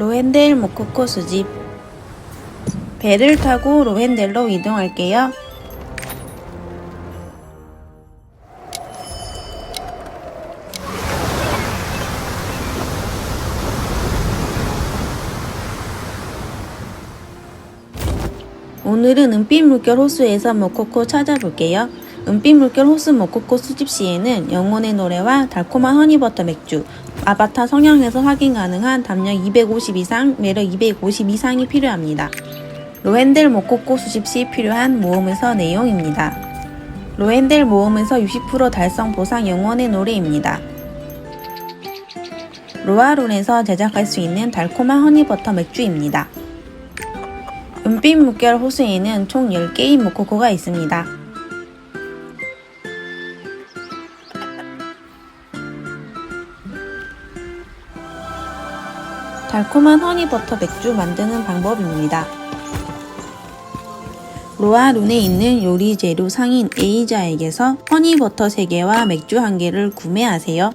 로헨델 모코코 수집 배를 타고 로헨델로 이동할게요. 오늘은 은빛 물결 호수에서 모코코 찾아볼게요. 은빛 물결 호수 모코코 수집 시에는 영혼의 노래와 달콤한 허니버터 맥주, 아바타 성향에서 확인 가능한 담력 250 이상, 매력 250 이상이 필요합니다. 로헨델 모코코 수집 시 필요한 모험에서 내용입니다. 로헨델 모험에서 60% 달성 보상 영혼의 노래입니다. 로아론에서 제작할 수 있는 달콤한 허니버터 맥주입니다. 은빛 물결 호수에는 총 10개의 모코코가 있습니다. 달콤한 허니버터 맥주 만드는 방법입니다. 로아 룬에 있는 요리 재료 상인 에이자에게서 허니버터 3개와 맥주 1개를 구매하세요.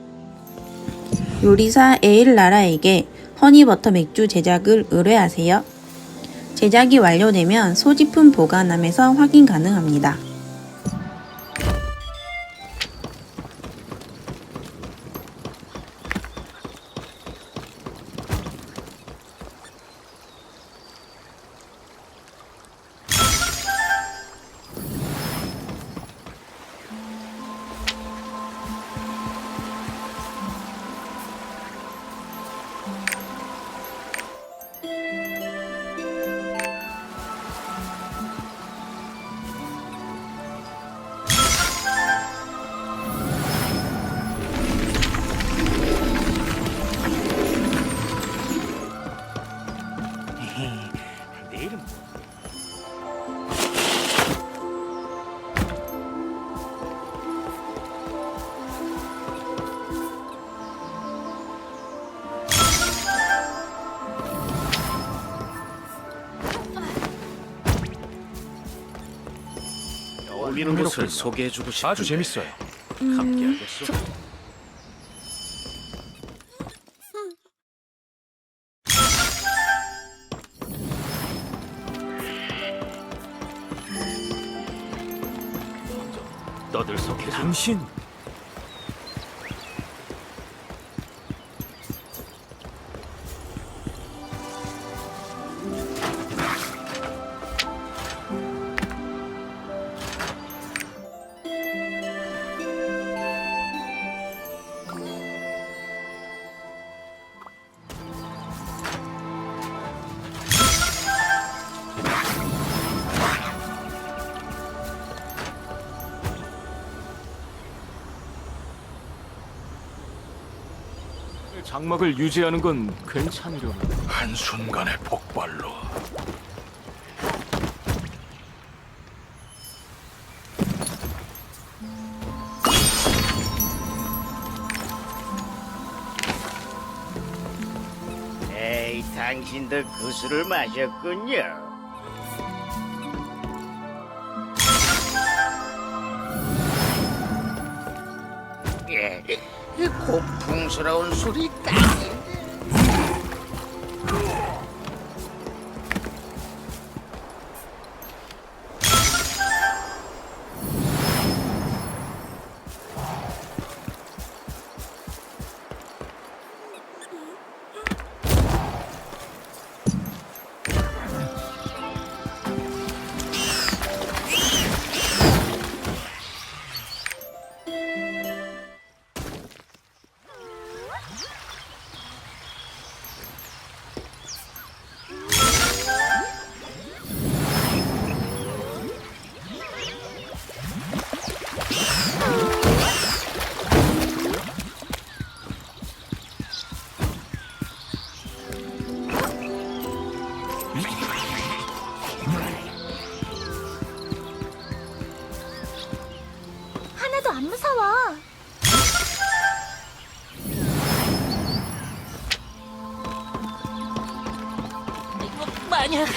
요리사 에일라라에게 허니버터 맥주 제작을 의뢰하세요. 제작이 완료되면 소지품 보관함에서 확인 가능합니다. 어울리는 곳을 소개해주고 싶은데 아주 재밌어요. 함께하겠소? 떠들썩해 당신 장막을 유지하는 건 괜찮으려나? 한순간의 폭발로 에이, 당신도 그 술을 마셨군요. 예, 이 고풍스러운 술이 딱인 하나도 안 무서워. 만약